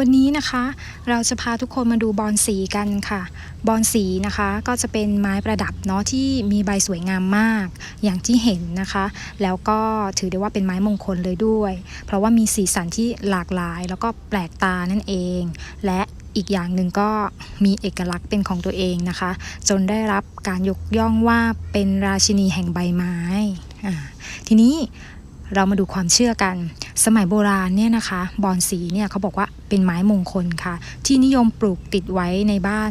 วันนี้นะคะเราจะพาทุกคนมาดูบอนสีกันค่ะ บอนสีนะคะก็จะเป็นไม้ประดับเนาะที่มีใบสวยงามมากอย่างที่เห็นนะคะ แล้วก็ถือได้ว่าเป็นไม้มงคลเลยด้วย เพราะว่ามีสีสันที่หลากหลาย แล้วก็แปลกตานั่นเอง และอีกอย่างหนึ่งก็มีเอกลักษณ์เป็นของตัวเองนะคะ จนได้รับการยกย่องว่าเป็นราชินีแห่งใบไม้ทีนี้ เรามาดูความเชื่อกัน สมัยโบราณเนี่ยนะคะ บอนสีเนี่ยเขาบอกว่าเป็นไม้มงคลค่ะ ที่นิยมปลูกติดไว้ในบ้าน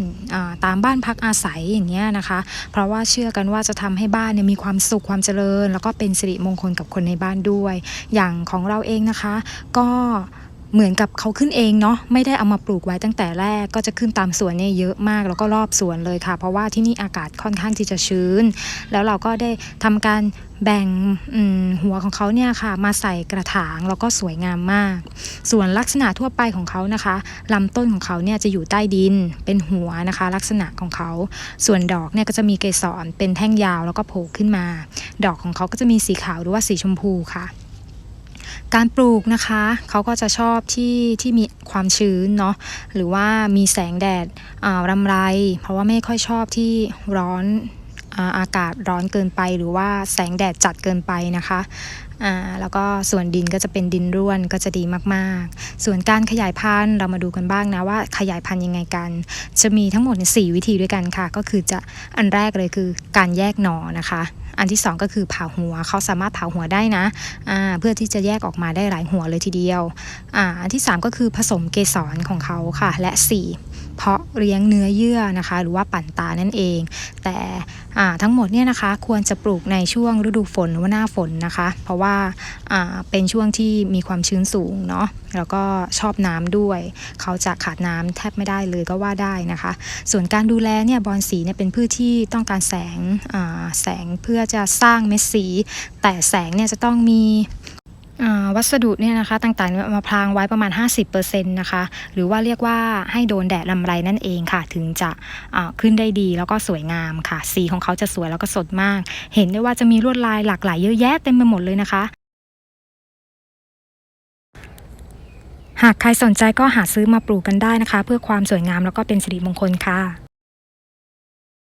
าตามบ้านพักอาศัยอย่างเงี้ยนะคะ เพราะว่าเชื่อกันว่าจะทำให้บ้านเนี่ยมีความสุขความเจริญ แล้วก็เป็นสิริมงคลกับคนในบ้านด้วย อย่างของเราเองนะคะ ก็ เหมือนกับเขาขึ้นเองเนาะไม่ได้เอามาปลูกไว้ตั้งแต่แรกก็จะขึ้นตามสวนเนี่ยเยอะมากแล้วก็รอบสวนเลยค่ะ เพราะว่าที่นี่อากาศค่อนข้างที่จะชื้น แล้วเราก็ได้ทำการแบ่งหัวของเขาเนี่ยค่ะ มาใส่กระถางแล้วก็สวยงามมาก ส่วนลักษณะทั่วไปของเขานะคะลำต้นของเขาเนี่ยจะอยู่ใต้ดินเป็นหัวนะคะ ลักษณะของเขา ส่วนดอกเนี่ยก็จะมีเกสรเป็นแท่งยาวแล้วก็โผล่ขึ้นมา ดอกของเขาก็จะมีสีขาวหรือว่าสีชมพูค่ะ การปลูกนะคะเขาก็จะชอบที่ที่มีความชื้นเนาะหรือว่ามีแสงแดดอ่ารำไร เพราะว่าไม่ค่อยชอบที่ร้อน อาอากาศร้อนเกินไป หรือว่าแสงแดดจัดเกินไปนะคะอ่าแล้วก็ส่วนดินก็จะเป็นดินร่วนก็จะดีมากๆ ส่วนการขยายพันธุ์เรามาดูกันบ้างนะว่าขยายพันธุ์ยังไงกัน จะมีทั้งหมด 4 วิธีด้วยกันค่ะ ก็คือจะอันแรกเลยคือการแยกหน่อนะคะ อันที่สองก็คือผ่าหัวเขาสามารถผ่าหัวได้นะอ่าเพื่อที่จะแยกออกมาได้หลายหัวเลยทีเดียวอ่าอันที่สามก็คือผสมเกสรของเขาค่ะ และสี่ เพาะเลี้ยงเนื้อเยื่อนะคะ หรือว่าปั่นตานั่นเอง แต่ทั้งหมดเนี่ยนะคะควรจะปลูกในช่วงฤดูฝนหรือว่าหน้าฝนนะคะ เพราะว่าเป็นช่วงที่มีความชื้นสูงเนาะแล้วก็ชอบน้ำด้วย เขาจะขาดน้ำแทบไม่ได้เลยก็ว่าได้นะคะ ส่วนการดูแลเนี่ยบอนสีเนี่ยเป็นพืชที่ต้องการแสงแสงเพื่อจะสร้างเม็ดสี แต่แสงเนี่ยจะต้องมี วัสดุเนี่ยนะคะต่างๆมาพรางไว้ประมาณ 50%นะคะหรือว่าเรียกว่าให้โดนแดดลำไรนั่นเองค่ะ ถึงจะขึ้นได้ดีแล้วก็สวยงามค่ะ สีของเขาจะสวยแล้วก็สดมาก เห็นได้ว่าจะมีลวดลายหลากหลายเยอะแยะเต็มไปหมดเลยนะคะหากใครสนใจก็หาซื้อมาปลูกกันได้นะคะ เพื่อความสวยงามแล้วก็เป็นสิริมงคลค่ะ